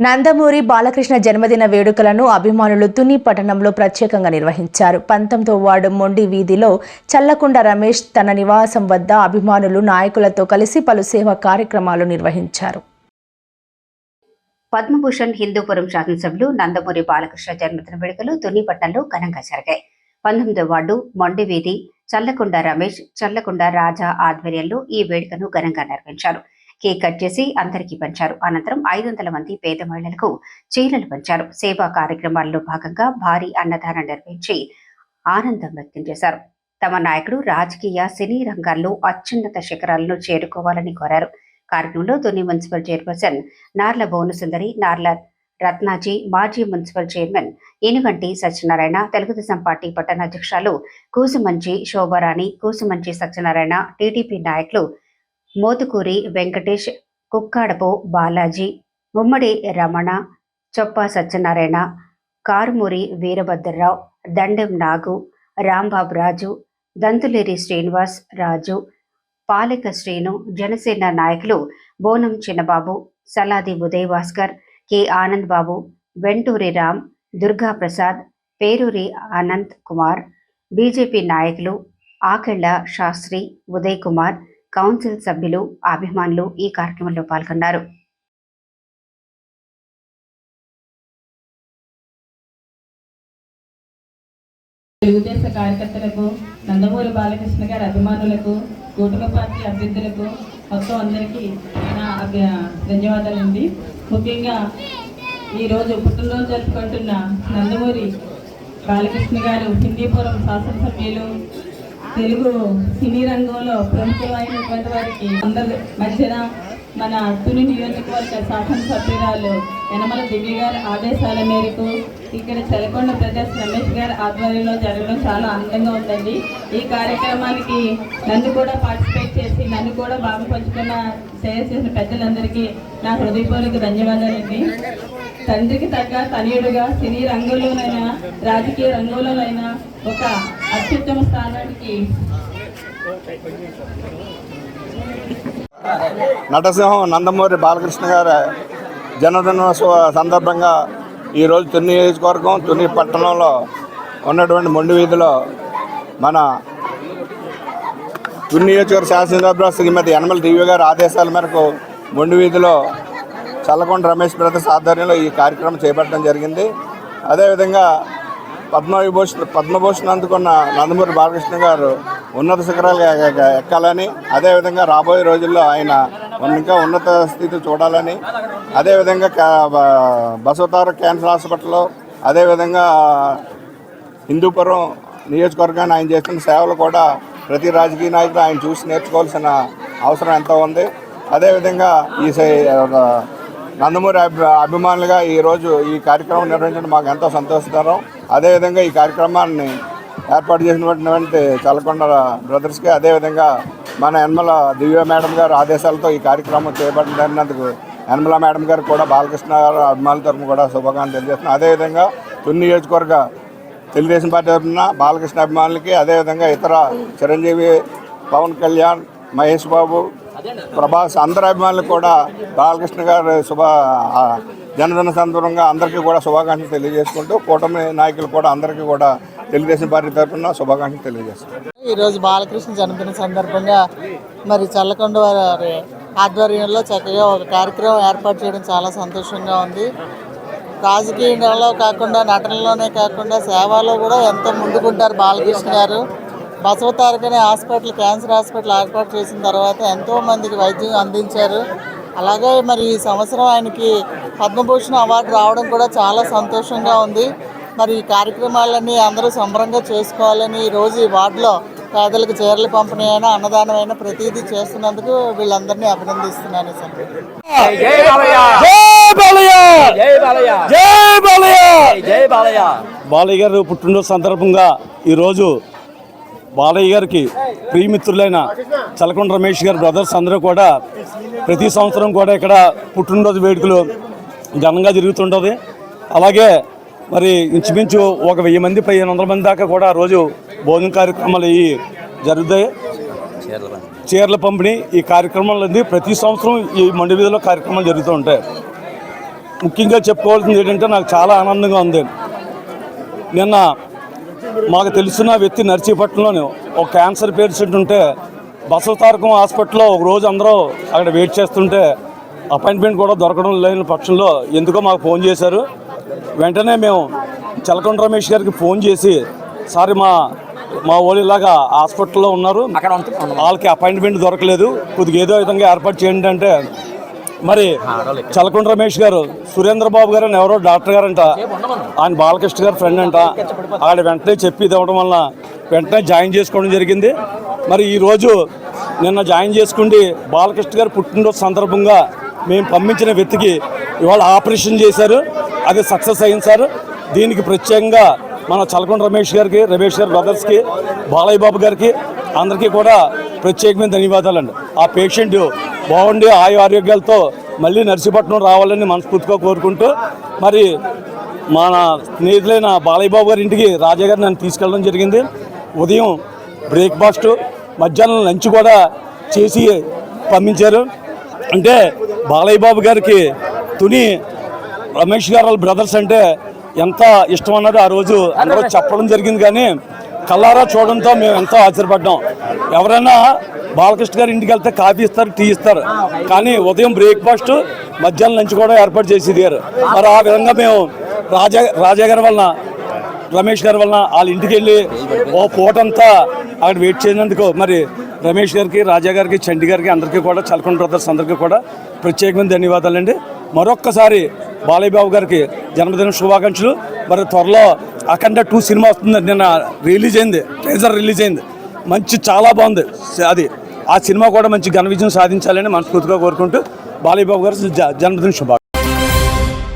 నందమూరి బాలకృష్ణ జన్మదిన వేడుకలను అభిమానులు తుని పట్టణంలో ప్రత్యేకంగా నిర్వహించారు. పంతొమ్మిదో వార్డు మొండి వీధిలో చల్లకుండ రమేష్ తన నివాసం వద్ద అభిమానులు నాయకులతో కలిసి పలు సేవా కార్యక్రమాలు నిర్వహించారు. పద్మభూషణ్ హిందూపురం శాసనసభ్యులు నందమూరి బాలకృష్ణ జన్మదిన వేడుకలు తునిపట్నంలో ఘనంగా జరిగాయి. పంతొమ్మిదో వార్డు మొండి వీధి చల్లకుండ రమేష్ చల్లకుండ రాజా ఆధ్వర్యంలో ఈ వేడుకను ఘనంగా నిర్వహించారు. కేక్ కట్ చేసి అందరికీ పంచారు. అనంతరం ఐదు వందల మంది పేద మహిళలకు చీరలు పంచారు. సేవా కార్యక్రమాల్లో భాగంగా భారీ అన్నదానం నిర్వహించి ఆనందం వ్యక్తం చేశారు. తమ నాయకుడు రాజకీయ సినీ రంగాల్లో అత్యున్నత శిఖరాలను చేరుకోవాలని కోరారు. కార్యక్రమంలో తుని మున్సిపల్ చైర్పర్సన్ నార్ల భువనసుందరి నార్ల రత్నాజీ మాజీ municipal chairman Inuganti Satyanarayana Telugu Desam party పట్టణ అధ్యక్షురాలు కూసుమంచి శోభారాణి కూసుమంచి సత్యనారాయణ టీడీపీ నాయకులు మోతుకూరి వెంకటేష్ కుక్కాడపు బాలాజీ ఉమ్మడి రమణ చొప్ప సత్యనారాయణ కారుమూరి వీరభద్రరావు దండెం నాగు రాంబాబు రాజు దంతులేరి శ్రీనివాస్ రాజు పాలక శ్రీను జనసేన నాయకులు బోనం చిన్నబాబు సలాది ఉదయ్ భాస్కర్ కె ఆనంద్ బాబు వెంటూరి రామ్ దుర్గా ప్రసాద్ పేరూరి అనంత్ కుమార్ బీజేపీ నాయకులు ఆకెళ్ళ శాస్త్రి ఉదయ్ కుమార్ కౌన్సిల్ సభ్యులు అభిమానులు ఈ కార్యక్రమంలో పాల్గొన్నారు. తెలుగుదేశ కార్యకర్తలకు నందమూరి బాలకృష్ణ గారి అభిమానులకు కూటమి పార్టీ అభ్యర్థులకు మొత్తం అందరికీ నా అభ్య- ధన్యవాదాలండి. ముఖ్యంగా ఈరోజు పుట్టినరోజు జరుపుకుంటున్న నందమూరి బాలకృష్ణ గారు హిందీపురం శాసనసభ్యులు తెలుగు సినీ రంగంలో ప్రముఖమైనటువంటి వారికి అందరి మధ్యన మన తుని నియోజకవర్గ శాసనసభ్యురాలు యనమల దివ్య గారి ఆదేశాల మేరకు ఇక్కడ చెలకొండ ప్రదేశ్ రమేష్ గారి ఆధ్వర్యంలో జరగడం చాలా అందంగా ఉందండి. ఈ కార్యక్రమానికి నన్ను కూడా పార్టిసిపేట్ చేసి నన్ను కూడా బాగా పంచుకున్న షేర్ చేసిన పెద్దలందరికీ నా హృదయపూర్వక ధన్యవాదాలండి. తండ్రికి తగ్గ తనయుడుగా సినీ రంగంలోనైనా రాజకీయ రంగంలోనైనా ఒక అత్యుత్తమ స్థానానికి నటసింహం నందమూరి బాలకృష్ణ గారి జన్మదినోత్సవ సందర్భంగా ఈరోజు తుని నియోజకవర్గం తుని పట్టణంలో ఉన్నటువంటి మొండి వీధిలో మన తుని నియోజకవర్గ శాసనసభ్యులు శ్రీమతి యనమల దివ్య గారి ఆదేశాల మేరకు మొండి వీధిలో చల్లకొండ రమేష్ బ్రదర్స్ ఆధ్వర్యంలో ఈ కార్యక్రమం చేపట్టడం జరిగింది. అదేవిధంగా పద్మవిభూషణ్ పద్మభూషణ్ అందుకున్న నందమూరి బాలకృష్ణ గారు ఉన్నత శిఖరాలు ఎక్కాలని అదేవిధంగా రాబోయే రోజుల్లో ఆయన ఇంకా ఉన్నత స్థితి చూడాలని అదేవిధంగా కా- బ- బసవతార క్యాన్సర్ హాస్పిటల్లో అదేవిధంగా హిందూపురం నియోజకవర్గాన్ని ఆయన చేస్తున్న సేవలు కూడా ప్రతి రాజకీయ నాయకుడు ఆయన చూసి నేర్చుకోవాల్సిన అవసరం ఎంతో ఉంది. అదేవిధంగా ఈ సై- ఒక నందమూరి అభి అభిమానులుగా ఈరోజు ఈ కార్యక్రమం నిర్వహించడం మాకు ఎంతో సంతోషకరం. అదేవిధంగా ఈ కార్యక్రమాన్ని ఏర్పాటు చేసినటువంటి చల్లకొండ బ్రదర్స్కి అదేవిధంగా మన యన్మల దివ్య మేడం గారు ఆదేశాలతో ఈ కార్యక్రమం చేపట్టినందుకు యన్మల మేడం గారు కూడా బాలకృష్ణ గారు అభిమానుల తరఫున కూడా శుభాకాంక్షలు తెలియజేస్తున్నాం. అదేవిధంగా తుని నియోజకవర్గ తెలుగుదేశం పార్టీ తరఫున బాలకృష్ణ అభిమానులకి అదేవిధంగా ఇతర చిరంజీవి పవన్ కళ్యాణ్ మహేష్ బాబు ప్రభాస్ అందరి అభిమానులకు కూడా బాలకృష్ణ గారు శుభ జనదన సందర్భంగా అందరికీ కూడా శుభాకాంక్షలు తెలియజేసుకుంటూ కూటమి నాయకులు కూడా అందరికీ కూడా తెలుగుదేశం పార్టీ తరఫున శుభాకాంక్షలు తెలియజేస్తున్నారు ఈరోజు బాలకృష్ణ జన్మదిన సందర్భంగా మరి చల్లకొండ వారి ఆధ్వర్యంలో చక్కగా ఒక కార్యక్రమం ఏర్పాటు చేయడం చాలా సంతోషంగా ఉంది. రాజకీయంలో కాకుండా నటనలోనే కాకుండా సేవలో కూడా ఎంతో ముందుకుంటారు బాలకృష్ణ గారు. బసవ తారకనే హాస్పిటల్ క్యాన్సర్ హాస్పిటల్ ఏర్పాటు చేసిన తర్వాత ఎంతో మందికి వైద్యం అందించారు. అలాగే మరి ఈ సంవత్సరం ఆయనకి పద్మభూషణ్ అవార్డు రావడం కూడా చాలా సంతోషంగా ఉంది. మరి ఈ కార్యక్రమాలన్నీ అందరూ సంబరంగా చేసుకోవాలని ఈ రోజు ఈ వార్డులో పేదలకు చీరలు పంపిణీ అయినా అన్నదానం అయినా ప్రతిదీ చేస్తున్నందుకు వీళ్ళందరినీ అభినందిస్తున్నాను సార్. జై బాలయ్య! జై బాలయ్య! జై బాలయ్య! బాలయ్య గారు పుట్టినరోజు సందర్భంగా ఈరోజు బాలయ్య గారికి ప్రియమిత్రులైన చలకొండ రమేష్ గారి బ్రదర్స్ అందరూ కూడా ప్రతి సంవత్సరం కూడా ఇక్కడ పుట్టినరోజు వేడుకలు ఘనంగా జరుగుతుంటుంది. అలాగే మరి ఇంచుమించు ఒక వెయ్యి మంది పదిహేను వందల మంది దాకా కూడా రోజు భోజన కార్యక్రమాలు ఇవి జరుగుతాయి. చీరల పంపిణీ ఈ కార్యక్రమాలు ప్రతి సంవత్సరం ఈ మండి వీధిలో కార్యక్రమాలు జరుగుతూ ఉంటాయి. ముఖ్యంగా చెప్పుకోవాల్సింది ఏంటంటే నాకు చాలా ఆనందంగా ఉంది. నిన్న మాకు తెలిసిన వ్యక్తి నర్సీపట్నంలోని. ఒక క్యాన్సర్ పేషెంట్ ఉంటే బసవతారకం హాస్పిటల్లో ఒక రోజు అందరూ అక్కడ వెయిట్ చేస్తుంటే అపాయింట్మెంట్ కూడా దొరకడం లేని పక్షంలో ఎందుకో మాకు ఫోన్ చేశారు. వెంటనే మేము చలకొండ రమేష్ గారికి ఫోన్ చేసి సార్ మా మా వాళ్ళు ఇలాగా హాస్పిటల్లో ఉన్నారు. వాళ్ళకి అపాయింట్మెంట్ దొరకలేదు. కొద్దిగా ఏదో విధంగా ఏర్పాటు చేయండి అంటే మరి చలకొండ రమేష్ గారు సురేంద్ర బాబు గారు ఎవరో డాక్టర్ గారంట. ఆయన బాలకృష్ణ గారు ఫ్రెండ్ అంట. ఆడ వెంటనే చెప్పి ఇవ్వడం వల్ల వెంటనే జాయిన్ చేసుకోవడం జరిగింది. మరి ఈరోజు నిన్న జాయిన్ చేసుకుండి బాలకృష్ణ గారు పుట్టినరోజు సందర్భంగా మేము పంపించిన వ్యక్తికి ఇవాళ ఆపరేషన్ చేశారు. అది సక్సెస్ అయింది సార్. దీనికి ప్రత్యేకంగా మన చలకొండ రమేష్ గారికి రమేష్ గారి బ్రదర్స్కి బాలయ్య బాబు గారికి అందరికీ కూడా ప్రత్యేకమైన ధన్యవాదాలండి. ఆ పేషెంట్ బాగుండి ఆయు ఆరోగ్యాలతో మళ్ళీ నర్సీపట్నం రావాలని మనస్ఫూర్తిగా కోరుకుంటూ మరి మన స్నేహితులైన బాలయ్యబాబు గారి ఇంటికి రాజా గారు నన్ను తీసుకెళ్ళడం జరిగింది. ఉదయం బ్రేక్ఫాస్ట్ మధ్యాహ్నం లంచ్ కూడా చేసి పంపించారు. అంటే బాలయ్య బాబు గారికి తుని రమేష్ గారు వాళ్ళ బ్రదర్స్ అంటే ఎంత ఇష్టం అన్నది ఆ రోజు అందరూ చెప్పడం జరిగింది కానీ కల్లారా చూడడంతో మేము ఎంతో ఆశ్చర్యపడ్డాం. ఎవరైనా బాలకృష్ణ గారి ఇంటికి వెళ్తే కాఫీ ఇస్తారు టీ ఇస్తారు. కానీ ఉదయం బ్రేక్ఫాస్ట్ మధ్యాహ్నం లంచ్ కూడా ఏర్పాటు చేసేది గారు మరి ఆ విధంగా మేము రాజా రాజా గారి వలన రమేష్ గారి వలన వాళ్ళ ఇంటికి వెళ్ళి ఓ పూటంతా అక్కడ వెయిట్ చేసినందుకు మరి రమేష్ గారికి రాజా గారికి చంటి గారికి అందరికీ కూడా చల్కొండ బ్రదర్స్ అందరికీ కూడా ప్రత్యేకమైన ధన్యవాదాలండి మరొక్కసారి బాలయ్యబాబు గారికి జన్మదిన శుభాకాంక్షలు. మరి త్వరలో అఖండ టూ సినిమా వస్తుంది నిన్న రిలీజ్ అయింది ట్రేజర్ రిలీజ్ అయింది. మంచి చాలా బాగుంది. అది ఆ సినిమా కూడా మంచి ఘన విజయం సాధించాలని మనస్ఫూర్తిగా కోరుకుంటూ బాలయ్యబాబు గారు జ- జన్మదిన శుభాకాంక్షలు.